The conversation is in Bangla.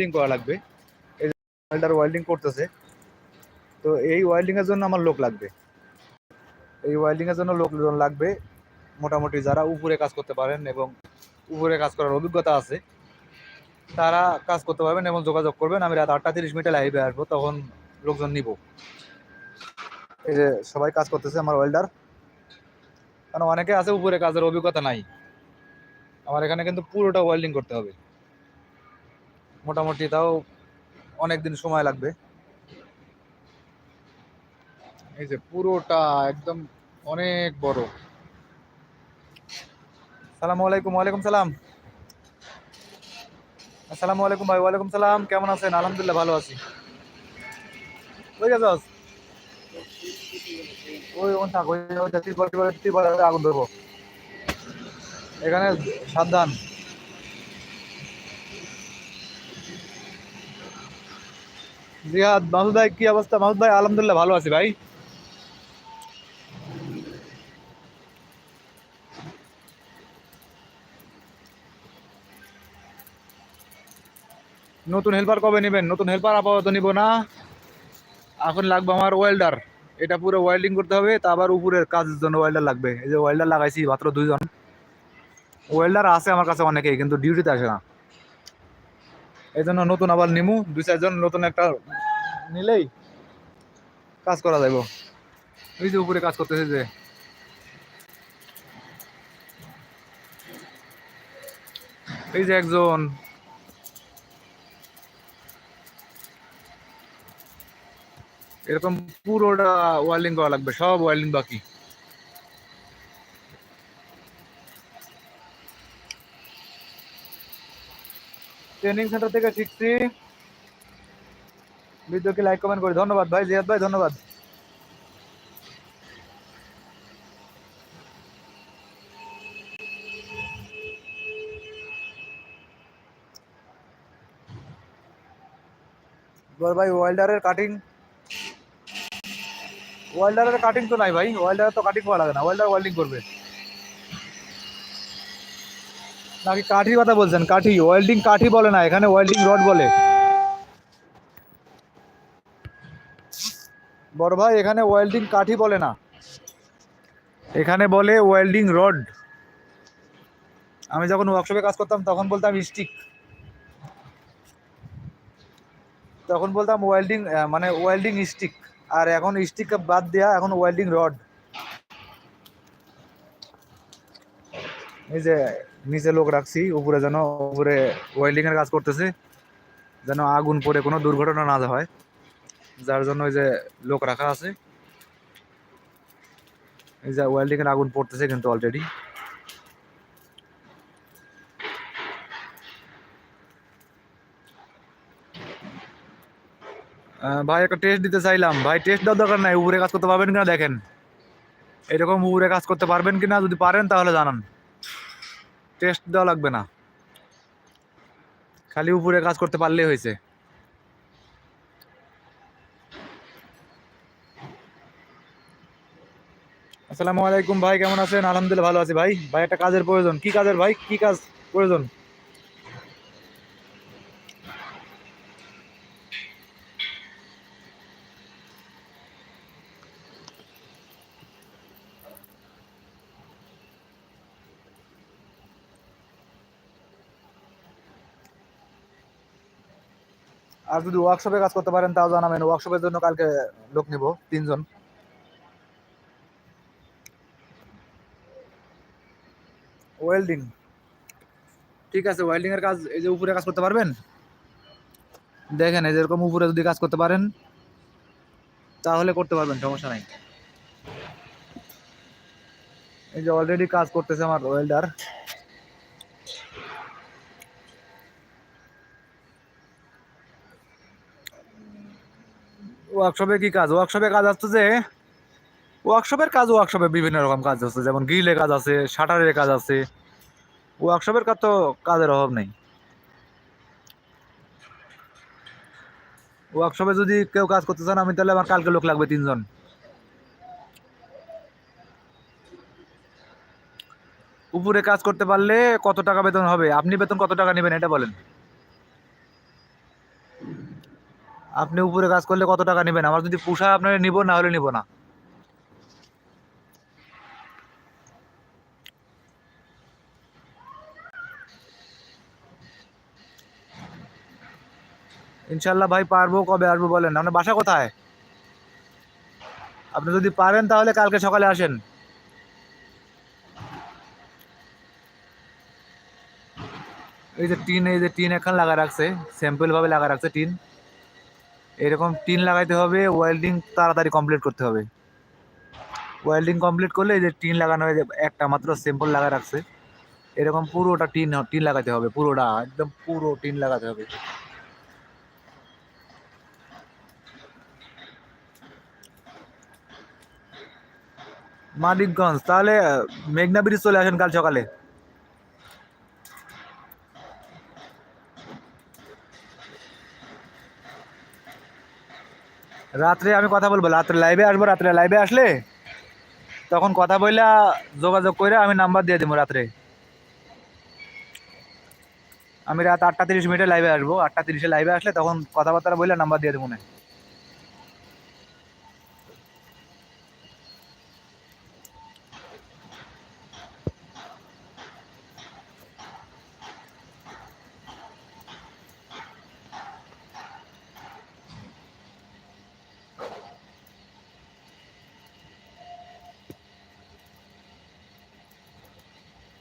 ওয়েল্ডিং করা লাগবে। এই যে ওয়েল্ডার ওয়েল্ডিং করতেছে। তো এই ওয়েল্ডিং এর জন্য আমার লোক লাগবে। এই ওয়েল্ডিং এর জন্য লোকজন লাগবে। মোটামুটি যারা উপরে কাজ করতে পারেন এবং উপরে কাজ করার অভিজ্ঞতা আছে, তারা কাজ করতে পারবেন এবং যোগাযোগ করবেন। আমি রাত আটটা তিরিশ মিনিটে লাইভে আসব, তখন লোকজন নিব। এই যে সবাই কাজ করতেছে আমার ওয়েল্ডার কারণ অনেকে আছে উপরে কাজের অভিজ্ঞতা নাই। আমার এখানে কিন্তু পুরোটা ওয়েল্ডিং করতে হবে। মোটামুটি তাও অনেক দিন সময় লাগবে। এই যে পুরোটা একদম অনেক বড়। সালামু আলাইকুম ওয়ালাইকুম সালাম। আসসালামু আলাইকুম ভাই ওয়ালাইকুম সালাম কেমন আছেন? আলহামদুলিল্লাহ ভালো আছি। ওই গেছস ওই ওন থাক ওই তিরপল আগুন ধরবো। এখানে সাবধান। মাহুদ ভাই, কি অবস্থা? মাহুদ ভাই, আলহামদুলিল্লাহ ভালো আছি ভাই। নতুন হেল্পার কবে নেবেন? নতুন হেল্পার আপাতত নিব না। এখন লাগবে আমার ওয়েল্ডার এটা পুরো ওয়েল্ডিং করতে হবে, তা আবার উপরের কাজের জন্য ওয়েল্ডার লাগবে। এই যে ওয়েল্ডার লাগাইছি, মাত্র দুইজন। ওয়েল্ডার আছে আমার কাছে অনেকেই, কিন্তু ডিউটিতে আসে না। এই জন্য নতুন আবার নিমু, দুই চারজন নতুন একটা নিলেই কাজ করা যাইব। এই যে উপরে কাজ করতেছে যে। এই যে একজন। এরকম পুরোটা ওয়েল্ডিং করা লাগবে, সব ওয়েল্ডিং বাকি। ট্রেনিং সেন্টার থেকে শিখছি। ভিডিওকে লাইক কমেন্ট করি। ধন্যবাদ ভাই, জিয়াদ ভাই, ধন্যবাদ। এবার ভাই ওয়েল্ডারের কাটিং ওয়েল্ডারের কাটিং তো নাই ভাই ওয়েল্ডারের তো কাটিং করা লাগে না। ওয়েল্ডার ওয়েল্ডিং করবে। নাকি কাঠির কথা বলছেন? কাঠি ওয়েল্ডিং কাঠি বলে না, এখানে ওয়েল্ডিং রড বলে। বড় ভাই, এখানে ওয়েল্ডিং কাঠি বলে না। এখানে বলে ওয়েল্ডিং রড আমি যখন ওয়ার্কশপে কাজ করতাম, তখন বলতাম স্টিক তখন বলতাম ওয়েল্ডিং মানে ওয়েল্ডিং স্টিক আর এখন স্টিক বাদ দেওয়া এখন ওয়েল্ডিং রড এই যে নিচে লোক রাখছি, উপরে যেন, উপরে ওয়েল্ডিং এর কাজ করতেছে, যেন আগুন পড়ে কোনো দুর্ঘটনা না হয়। যার জন্য ওই যে লোক রাখা আছে। এই যে ওয়েল্ডিং এর আগুন পড়তেছে কিন্তু অলরেডি ভাই, একটা টেস্ট দিতে চাইলাম। ভাই টেস্ট দেওয়ার দরকার নাই। উপরে কাজ করতে পারবেন কিনা দেখেন। এরকম উপরে কাজ করতে পারবেন কিনা যদি পারেন তাহলে জানান। টেস্ট দেওয়া লাগবে না। খালি উপরে কাজ করতে পারলেই হয়েছে। আসসালামু আলাইকুম ভাই, কেমন আছেন? আলহামদুলিল্লাহ ভালো আছি ভাই। ভাই, একটা কাজের প্রয়োজন। কি কাজের ভাই? কি কাজ প্রয়োজন? আর যদি ওয়ার্কশপে কাজ করতে পারেন, তাও জানাবেন। ওয়ার্কশপের জন্য কালকে লোক নিব, তিনজন। ওয়েল্ডিং ঠিক আছে ওয়েল্ডিং এর কাজ, এই যে উপরে কাজ করতে পারবেন? দেখেন, এই যেরকম উপরে যদি কাজ করতে পারেন, তাহলে করতে পারবেন, সমস্যা নাই। এই যে অলরেডি কাজ করতেছে আমার ওয়েল্ডার ওয়ার্কশপে কি কাজ? ওয়ার্কশপে কাজ আসছে যে ওয়ার্কশপের কাজ ওয়ার্কশপে বিভিন্ন রকম কাজ আছে, যেমন গ্রিলের কাজ আছে শাটারের কাজ আছে। ওয়ার্কশপের কাজ তো কাজের অভাব নেই। ওয়ার্কশপে যদি কেউ কাজ করতে চান, আমি তাহলে আমার কালকে লোক লাগবে তিনজন। উপরে কাজ করতে পারলে কত টাকা বেতন হবে? আপনি বেতন কত টাকা নেবেন, এটা বলেন। আপনি উপরে কাজ করলে কত টাকা নেবেন? আমার যদি পোষায় আপনার নিব, না হলে নিব না। ইনশাল্লাহ ভাই পারব, কবে আসব বলেন? আপনার বাসা কোথায়? আপনি যদি পারেন তাহলে কালকে সকালে আসেন। এই যে টিন, এই যে টিন এখন লাগা রাখছে স্যাম্পল ভাবে লাগা রাখছে টিন। এরকম টিন লাগাইতে হবে ওয়েল্ডিং তাড়াতাড়ি কমপ্লিট করতে হবে। ওয়েল্ডিং কমপ্লিট করলে এই যে টিন লাগানো হয়ে একটা মাত্র স্যাম্পল লাগা রাখছে। এরকম পুরোটা টিন টিন লাগাতে হবে, পুরোটা, একদম পুরো টিন লাগাতে হবে। মানিকগঞ্জ, তাহলে মেঘনা ব্রিজ চলে আসেন কাল সকালে। রাত্রে আমি কথা বলব, রাত্রে লাইভে আসব, রাত্রে লাইভে আসলে তখন কথা বললে যোগাযোগ করে আমি নাম্বার দিয়ে দেবো রাত্রে। আমি রাত আটটা তিরিশ মিনিটে লাইভে আসব, আটটা তিরিশে লাইভে আসলে তখন কথাবার্তা বললে নাম্বার দিয়ে দেবো না